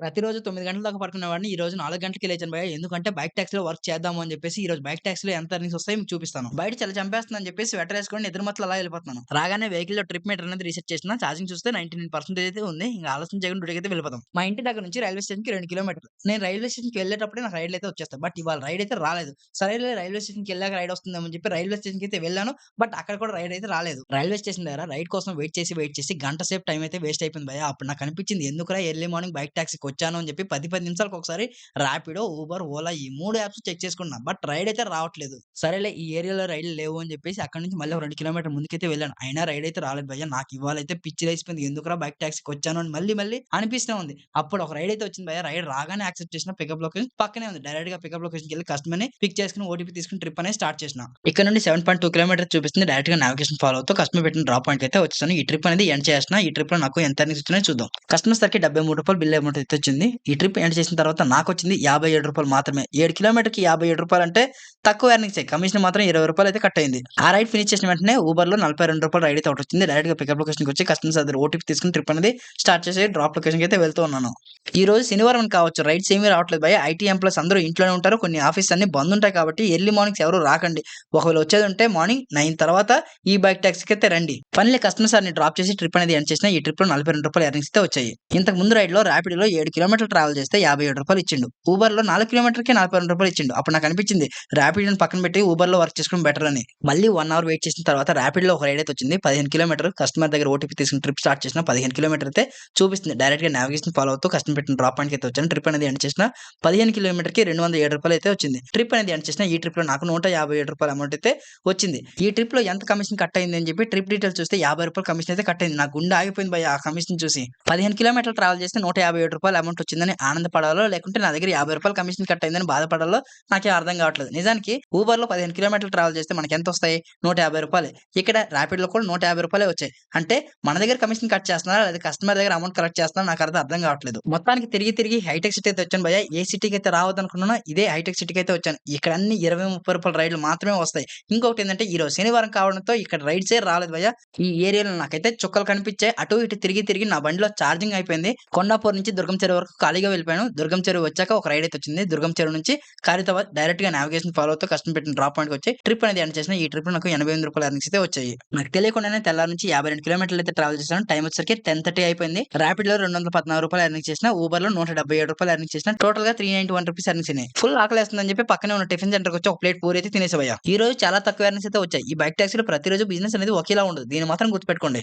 ప్రతిరోజు తొమ్మిది గంటల దాకా పడుకునేవాడిని. ఈ రోజు నాలుగు గంటలకి లేచాను భయ్యా. ఎందుకంటే బైక్ ట్యాక్సీలో వర్క్ చేద్దాము అని చెప్పేసి ఈ రోజు బైక్ ట్యాక్సీలో ఎంత ఎర్నింగ్స్ వస్తాయి మీకు చూపిస్తాను. బయట చలి చంపేస్తుందని చెప్పేసి స్వెటర్ ఏసుకొని నిద్రమత్తులో అలా వెళ్ళిపోతున్నాను. రాగానే వెహికల్‌లో ట్రిప్ మీటర్ అనేది రీసెర్చ్ చేసిన. ఛార్జింగ్ చూస్తే 99% అయితే ఉంది. ఇంకా ఆలోచన చేయకుండా రూపైతే వెళ్ళిపోతాం మా ఇంటి దగ్గర నుంచి రైల్వే స్టేషన్‌కి రెండు కిలోమీటర్లు. నేను రైల్వే స్టేషన్‌కి వెళ్ళేటప్పుడే నాకు రైడ్ అయితే వచ్చేస్తాను బట్ ఇవాళ రైడ్ అయితే రాలేదు. సరే రైల్వే స్టేషన్‌కి వెళ్ళాక రైడ్ వస్తుందేమని అని చెప్పి రైల్వే స్టేషన్‌కి అయితే వెళ్ళాను. బట్ అక్కడ కూడా రైడ్ అయితే రాలేదు. రైల్వే స్టేషన్ దగ్గర రైడ్ కోసం వెయిట్ చేసి, వెయిట్ చేసి గంట సేపు టైం అయితే వేస్ట్ అయిపోయింది భయ అప్పుడు నాకు అనిపించింది ఎందుకురా ఎర్లీ మార్నింగ్ బైక్ ట్యాక్సీ వచ్చాను అని చెప్పి పది పది నిమిషాలకు ఒకసారి రాపిడో, ఊబర్, ఓలా ఈ మూడు యాప్స్ చెక్ చేసుకున్నా. బట్ రైడ్ అయితే రావట్లేదు. సరేలే ఈ ఏరియాలో రైడ్ లేవు అని చెప్పేసి అక్కడి నుంచి మళ్ళీ రెండు కిలోమీటర్ ముందుకైతే వెళ్ళాను. అయినా రైడ్ అయితే రాలేదు భయ్యా. నాకు ఇవాళైతే పిచ్చి లేసిపోయింది. ఎందుకురా బైక్ ట్యాక్సీకి వచ్చాను అని మళ్ళీ మళ్ళీ అనిపిస్తూ ఉంది. అప్పుడు ఒక రైడ్ అయితే వచ్చింది భయ్య రైడ్ రాగానే యాక్సెప్ట్ చేసిన. పికప్ లొకేషన్ పక్కనే ఉంది. డైరెక్ట్గా పికప్ లొకేషన్‌కెళ్ళి కస్టమర్‌ని పిక్ చేసుకొని ఓటీపీ తీసుకొని ట్రిప్ అనేది స్టార్ట్ చేసిన. ఇక్కడ నుండి సెవెన్ పాయింట్ టూ కిలోమీటర్ చూపిస్తుంది. డైరెక్ట్‌గా నావిగేషన్ ఫాలో అవుతూ కస్టమర్ పెట్టిన డ్రాప్ పాయింట్ అయితే వచ్చేసాను. ఈ ట్రిప్ అనేది ఎండ్ చేసిన ఈ ట్రిప్లో నాకు ఎంత ఎర్నింగ్స్ వచ్చినాయో చూద్దాం. కస్టమర్ సర్కి రూ. 73 బిల్ అమౌంట్ అయితే వచ్చింది. ఈ ట్రిప్ ఎండ్ చేసిన తర్వాత నాకు వచ్చింది యాభై ఏడు రూపాయలు మాత్రమే. ఏడు కిలోమీటర్‌కి రూ. 57 అంటే తక్కువ ఎర్నింగ్స్ కమిషన్ మాత్రం ఇరవై రూపాయలు అయితే కట్ అయింది. ఆ రైడ్ ఫినిష్ చేసిన వెంటనే ఊబర్‌లో రూ. 42 రైడ్ అయితే ఒకటి వచ్చిన డైరెక్ట్ డైరెక్ట్‌గా పికప్ లొకేషన్‌కి వచ్చి కస్టమర్స్ దగ్గర ఓటీపీ తీసుకొని ట్రిప్ అనేది స్టార్ట్ చేసి డ్రాప్ లొకేషన్‌కి అయితే వెళ్తూ ఉన్నాను. ఈ రోజు శనివారం కావచ్చు. రైడ్స్ ఏమీ రావట్లేదు భయ ఐటీ ఎంప్లాయీస్ అందరూ ఇంట్లోనే ఉంటారు. కొన్ని ఆఫీస్ అన్ని బంద్ ఉంటాయి కాబట్టి ఎర్లీ మార్నింగ్స్ ఎవరు రాకండి. ఒకవేళ వచ్చేది ఉంటే మార్నింగ్ నైన్ తర్వాత ఈ బైక్ ట్యాక్సీకి అయితే రండి. ఫైనల్లీ కస్టమర్ సార్‌ని డ్రాప్ చేసి ట్రిప్ అనేది ఎండ్ చేసిన. ఈ ట్రిప్‌లో రూ. 42 ఎర్నింగ్స్ అయితే వచ్చాయి. ఇంతకు ముందు రైడ్లో రైడ్‌లో ర్యాపిడోలో ఏడు కిలోమీటర్లు ట్రావెల్ చేస్తే యాభై ఏడు రూపాయలు ఇచ్చిండు. ఊబర్‌లో 4 కిలోమీటర్‌కే రూ. 42 ఇచ్చిండు. అప్పుడు నాకు అనిపించింది ర్యాపిడోని పక్కన పెట్టి ఊబర్‌లో వర్క్ చేసుకోవడం బెటర్ అని. మళ్ళీ వన్ అవర్ వెయిట్ చేసిన తర్వాత ర్యాపిడ్లో ఒక రైడ్ అయితే వచ్చింది. 15 కిలోమీటర్లు కస్టమర్ దగ్గర ఓటీపీ తీసుకుని ట్రిప్ స్టార్ట్ చేసిన. పదిహేను కిలోమీటర్ అయితే చూపిస్తుంది. డైరెక్ట్‌గా నావిగేషన్ ఫాలో అవుతూ కస్టమర్ పెట్టిన డ్రాప్ పాయింట్‌కి అయితే వచ్చాను. ట్రిప్ అనేది ఎండ్ చేసిన. 15 కిలోమీటర్‌కి రూ. 207 అయితే వచ్చింది. ట్రిప్ అనేది ఎండ్ చేసిన. ఈ ట్రిప్‌లో నాకు నూట యాభై ఏడు రూపాయల అమౌంట్ అయితే వచ్చింది. ఈ ట్రిప్‌లో ఎంత కమిషన్ కట్ అయింది అని చెప్పి ట్రిప్ డీటెయిల్స్ చూస్తే యాభై రూపాయలు కమిషన్ అయితే కట్ అయింది. నా గుండె ఆగిపోయింది భయ్యా ఆ కమిషన్ చూసి. 15 కిలోమీటర్లు ట్రావెల్ చేస్తే నూట యాభై ఏడు రూపాయలు 157 అమౌంట్ వచ్చిందని ఆనందపడాలో, లేకుంటే నా దగ్గర యాభై రూపాయలు కమిషన్ కట్ అయిందని బాధపడాలో నాకే అర్థం కావట్లేదు. నిజానికి ఊబర్‌లో 15 కిలోమీటర్లు ట్రావెల్ చేస్తే మనకి ఎంత వస్తాయి నూట యాభై రూపాయలు ఇక్కడ ర్యాపిడోలో కూడా నూట యాభై రూపాయలే వచ్చాయి. అంటే మన దగ్గర కమిషన్ కట్ చేస్తున్నారా? లేదా కస్టమర్ దగ్గర అమౌంట్ కలెక్ట్ చేస్తున్నారా? నాకు అర్థం అర్థం కావట్లేదు. మొత్తానికి తిరిగి తిరిగి హైటెక్ సిటీ అయితే వచ్చాను భయ్యా. ఏ సిటీకి అయితే రావద్దనుకున్నానో ఇదే హైటెక్ సిటీకి అయితే వచ్చాను. ఇక్కడ అన్ని ఇరవై ముప్పై రూపాయల రైడ్‌లు మాత్రమే వస్తాయి. ఇంకొకటి ఏంటంటే ఈ రోజు శనివారం కావడంతో ఇక్కడ రైడ్సే రాలేదు భయ ఈ ఏరియాలో నాకైతే చుక్కలు కనిపించాయి. అటు ఇటు తిరిగి తిరిగి నా బండిలో ఛార్జింగ్ అయిపోయింది. కొండాపూర్ నుంచి దుర్గం చెరువు వరకు ఖాళీగా వెళ్ళిపోయాను. దుర్గం చెరువు వచ్చాక ఒక రైడ్ అయితే వచ్చింది. దుర్గం చెరువు నుంచి కారీదార్ డైరెక్ట్గా నావిగేషన్ ఫాలో అవుతూ కష్టం పెట్టిన డ్రాప్ పాయింట్‌కి వచ్చి ట్రిప్ అనేది ఎండ్ చేసిన. ఈ ట్రిప్ నాకు రూ. 88 ఎర్నింగ్స్ అయితే వచ్చాయి. నాకు తెలియకుండానే తెల్లారి నుంచి 52 కిలోమీటర్లు అయితే ట్రావెల్ చేశాను. టైం వచ్చేసరికి 10:30 అయిపోయింది. ర్యాపిడ్‌లో రూ. 214 ఎర్నింగ్ చేసిన. ఊబర్‌లో రూ. 177 ఎర్నింగ్ చేసిన. టోటల్‌గా రూ. 391 ఎర్నింగ్స్ అయినాయి. ఫుల్ ఆకలేస్తుందని చెప్పి పక్కనే ఉన్న టిఫిన్ సెంటర్ వచ్చి ఒక ప్లేట్ పూరి అయితే తినేసేవయ్యా ఈ రోజు చాలా తక్కువ ఎర్నింగ్స్ అయితే వచ్చాయి. ఈ బైక్ ట్యాక్సీలో ప్రతిరోజు బిజినెస్ అనేది ఒకేలా ఉండదు. దీన్ని మాత్రం గుర్తుపెట్టుకోండి.